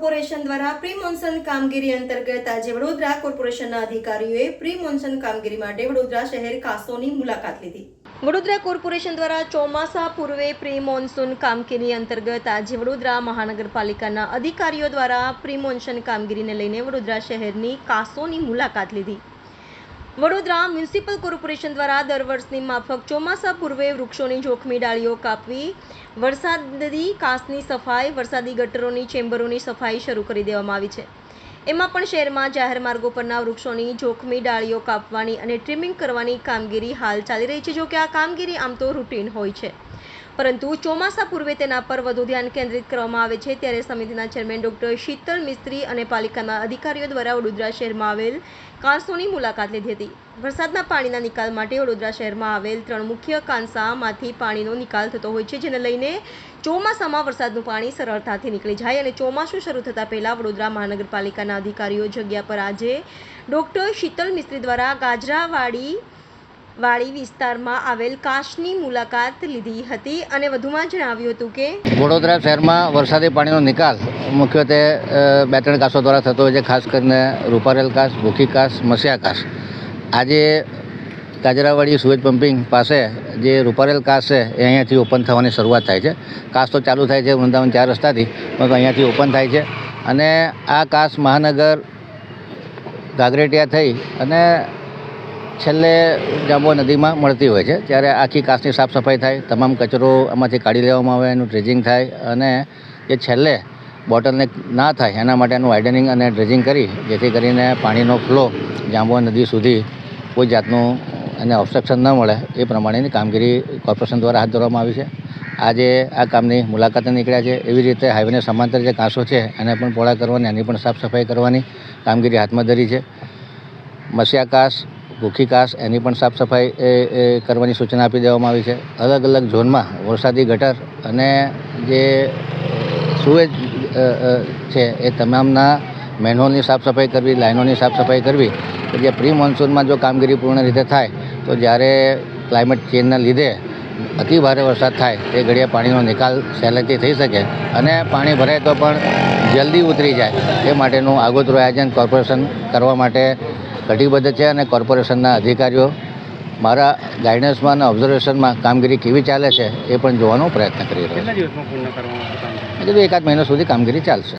દ્વારા pre monsoon કામગીરી અંતર્ગત આજે વડોદરા કોર્પોરેશનના અધિકારીઓએ પ્રી મોન્સન કામગીરી માટે વડોદરા શહેર કાસોની મુલાકાત લીધી. વડોદરા કોર્પોરેશન દ્વારા ચોમાસા પૂર્વે પ્રી મોન્સૂન કામગીરી અંતર્ગત આજે વડોદરા મહાનગરપાલિકાના અધિકારીઓ દ્વારા પ્રી મોન્સન કામગીરીને લઈને વડોદરા શહેરની કાસોની મુલાકાત લીધી. વડોદરા મ્યુનિસિપલ કોર્પોરેશન દ્વારા દર વર્ષની માફક ચોમાસા પૂર્વે વૃક્ષોની જોખમી ડાળીઓ કાપવી વરસાદી કાસની સફાઈ, વરસાદી ગટરોની, ચેમ્બરોની સફાઈ શરૂ કરી દેવામાં આવી છે. એમાં પણ શહેરમાં જાહેર માર્ગો પરના વૃક્ષોની જોખમી ડાળીઓ કાપવાની અને ટ્રીમિંગ કરવાની કામગીરી હાલ ચાલી રહી છે. જોકે આ કામગીરી આમ તો રૂટીન હોય છે. પરંતુ ચોમાસા પૂર્વે તેના પર વધુ ધ્યાન કેન્દ્રિત કરવામાં આવે છે ત્યારે સમિતિના ચેરમેન ડોક્ટર શીતલ મિસ્ત્રી અને પાલિકાના અધિકારીઓ દ્વારા વડોદરા શહેરમાં આવેલ કાંસોની મુલાકાત લીધી હતી. વરસાદના પાણીના નિકાલ માટે વડોદરા શહેરમાં આવેલ ત્રણ મુખ્ય કાંસામાંથી પાણીનો નિકાલ થતો હોય છે, જેને લઈને ચોમાસામાં વરસાદનું પાણી સરળતાથી નીકળી જાય અને ચોમાસું શરૂ થતાં પહેલાં વડોદરા મહાનગરપાલિકાના અધિકારીઓ જગ્યા પર આજે ડોક્ટર શીતલ મિસ્ત્રી દ્વારા ગાજરાવાડી વાડી વિસ્તારમાં આવેલ કાશની મુલાકાત લીધી હતી અને વધુમાં જણાવ્યું હતું કે વડોદરા શહેરમાં વરસાદી પાણીનો નિકાલ મુખ્યત્વે બે ત્રણ કાસો દ્વારા થતો હોય છે, ખાસ કરીને રૂપારેલ કાસ ભૂખી કાસ મસિયા કાસ આજે કાજરાવાડી સુએજ પમ્પિંગ પાસે જે રૂપારેલ કાસ છે, એ અહીંયાથી ઓપન થવાની શરૂઆત થાય છે. કાસ તો ચાલુ થાય છે વૃંદાવન ચાર રસ્તાથી પરંતુ અહીંયાથી ઓપન થાય છે. અને આ કાસ મહાનગર ગાગરેટિયા થઈ અને છેલ્લે જાંબો નદીમાં મળતી હોય છે. ત્યારે આખી કાચની સાફ સફાઈ થાય, તમામ કચરો આમાંથી કાઢી લેવામાં આવે, એનું ડ્રેજિંગ થાય અને જે છેલ્લે બોટલને ના થાય એના માટેનું વાઇડનિંગ અને ડ્રેજિંગ કરી, જેથી કરીને પાણીનો ફ્લો જાંબો નદી સુધી કોઈ જાતનું એને ઓબ્સ્ટ્રક્શન ન મળે એ પ્રમાણેની કામગીરી કોર્પોરેશન દ્વારા હાથ ધરવામાં આવી છે. આજે આ કામની મુલાકાતે નીકળ્યા છે. એવી રીતે હાઈવેને સમાંતર જે કાંસો છે, એને પણ પોળા કરવાની, એની પણ સાફ સફાઈ કરવાની કામગીરી હાથમાં ધરી છે. મસ્યાકાશ ભૂખી કાસ એની પણ સાફ સફાઈ એ કરવાની સૂચના આપી દેવામાં આવી છે. અલગ અલગ ઝોનમાં વરસાદી ગટર અને જે સુએજ છે એ તમામના મેનહોલની સાફ સફાઈ કરવી લાઇનોની સાફ સફાઈ કરવી. જે પ્રી મોન્સૂનમાં જો કામગીરી પૂર્ણ રીતે થાય, તો જ્યારે ક્લાઇમેટ ચેન્જના લીધે અતિ ભારે વરસાદ થાય, તે ઘડીએ પાણીનો નિકાલ સહેલાઈથી થઈ શકે અને પાણી ભરાય તો પણ જલ્દી ઉતરી જાય. એ માટેનું આગોતરું આયોજન કોર્પોરેશન કરવા માટે કટિબદ્ધ છે અને કોર્પોરેશનના અધિકારીઓ મારા ગાઈડન્સમાં અને ઓબ્ઝર્વેશનમાં કામગીરી કેવી ચાલે છે એ પણ જોવાનો પ્રયત્ન કરી રહ્યો છે. એકાદ મહિના સુધી કામગીરી ચાલશે.